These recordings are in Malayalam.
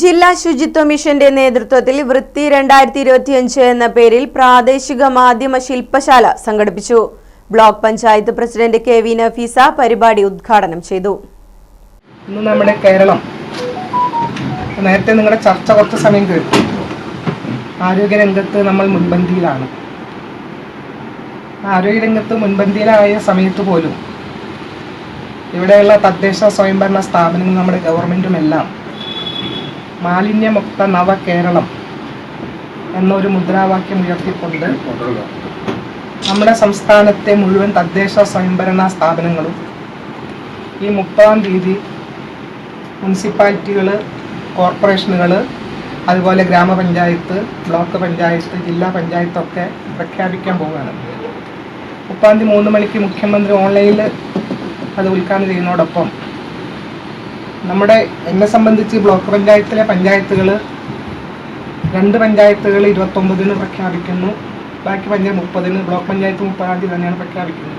ജില്ലാ ശുചിത്വ മിഷന്റെ നേതൃത്വത്തിൽ വൃത്തി രണ്ടായിരത്തി ഇരുപത്തിയഞ്ച് എന്ന പേരിൽ പ്രാദേശിക മാധ്യമ ശില്പശാല സംഘടിപ്പിച്ചു. Block panchayat president K V Nafeesa പരിപാടി ഉദ്ഘാടനം ചെയ്തു. ഇന്ന് നമ്മുടെ കേരളം നേരത്തെ നിങ്ങളുടെ ചർച്ച കുറച്ച് സമയം കേട്ടു. ആരോഗ്യരംഗത്ത് നമ്മൾ മുൻപന്തിയിലാണ്. ആരോഗ്യരംഗത്ത് മുൻപന്തിയിലായ സമയത്ത് പോലും ഇവിടെയുള്ള തദ്ദേശ സ്വയംഭരണ സ്ഥാപനങ്ങൾ നമ്മുടെ ഗവൺമെന്റുമെല്ലാം എല്ലാം മാലിന്യമുക്ത നവ കേരളം എന്നൊരു മുദ്രാവാക്യം ഉയർത്തിക്കൊണ്ട് നമ്മുടെ സംസ്ഥാനത്തെ മുഴുവൻ തദ്ദേശ സ്വയംഭരണ സ്ഥാപനങ്ങളും ഈ മുപ്പതാം തീയതി മുനിസിപ്പാലിറ്റികൾ കോർപ്പറേഷനുകൾ അതുപോലെ ഗ്രാമപഞ്ചായത്ത് ബ്ലോക്ക് പഞ്ചായത്ത് ജില്ലാ പഞ്ചായത്തൊക്കെ പ്രഖ്യാപിക്കാൻ പോവുകയാണ്. മുപ്പാം തീയതി മൂന്ന് മണിക്ക് മുഖ്യമന്ത്രി ഓൺലൈനിൽ അത് ഉദ്ഘാടനം ചെയ്യുന്നതോടൊപ്പം നമ്മുടെ എന്നെ സംബന്ധിച്ച് ബ്ലോക്ക് പഞ്ചായത്തിലെ പഞ്ചായത്തുകൾ രണ്ട് പഞ്ചായത്തുകൾ ഇരുപത്തൊമ്പതിന് പ്രഖ്യാപിക്കുന്നു. ബാക്കി പഞ്ചായത്ത് മുപ്പതിന് ബ്ലോക്ക് പഞ്ചായത്ത് മുപ്പതാം തീയതി തന്നെയാണ് പ്രഖ്യാപിക്കുന്നത്.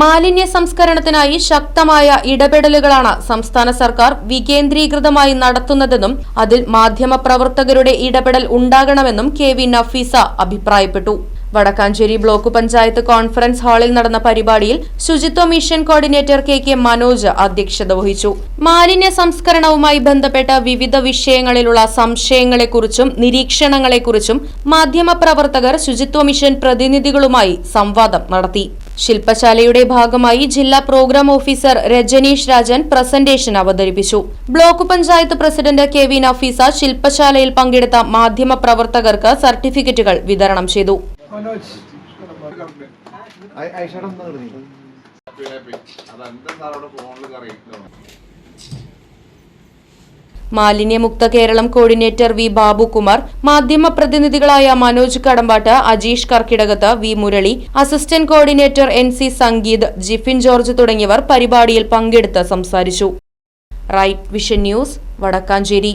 മാലിന്യ സംസ്കരണത്തിനായി ശക്തമായ ഇടപെടലുകളാണ് സംസ്ഥാന സർക്കാർ വികേന്ദ്രീകൃതമായി നടത്തുന്നതെന്നും അതിൽ മാധ്യമപ്രവർത്തകരുടെ ഇടപെടൽ ഉണ്ടാകണമെന്നും കെ വി നഫീസ അഭിപ്രായപ്പെട്ടു. വടക്കാഞ്ചേരി ബ്ലോക്ക് പഞ്ചായത്ത് കോൺഫറൻസ് ഹാളിൽ നടന്ന പരിപാടിയിൽ ശുചിത്വ mission coordinator K K Manoj അധ്യക്ഷത വഹിച്ചു. മാലിന്യ സംസ്കരണവുമായി ബന്ധപ്പെട്ട വിവിധ വിഷയങ്ങളിലുള്ള സംശയങ്ങളെക്കുറിച്ചും നിരീക്ഷണങ്ങളെക്കുറിച്ചും മാധ്യമപ്രവർത്തകർ ശുചിത്വ മിഷൻ പ്രതിനിധികളുമായി സംവാദം നടത്തി. ശില്പശാലയുടെ ഭാഗമായി ജില്ലാ program officer Rajaneesh Rajan presentation അവതരിപ്പിച്ചു. Block panchayat president K V Nafeesa ശില്പശാലയിൽ പങ്കെടുത്ത മാധ്യമപ്രവർത്തകർക്ക് സർട്ടിഫിക്കറ്റുകൾ വിതരണം ചെയ്തു. മനോജ് മാലിന്യമുക്ത കേരളം കോർഡിനേറ്റർ വി ബാബുകുമാർ മാധ്യമ പ്രതിനിധികളായ Manoj Kadambatt Ajeesh Karkkidakath V Murali assistant coordinator N C Sangeeth Jifin George തുടങ്ങിയവർ പരിപാടിയിൽ പങ്കെടുത്ത് സംസാരിച്ചു. Right vision news Vadakkanchery.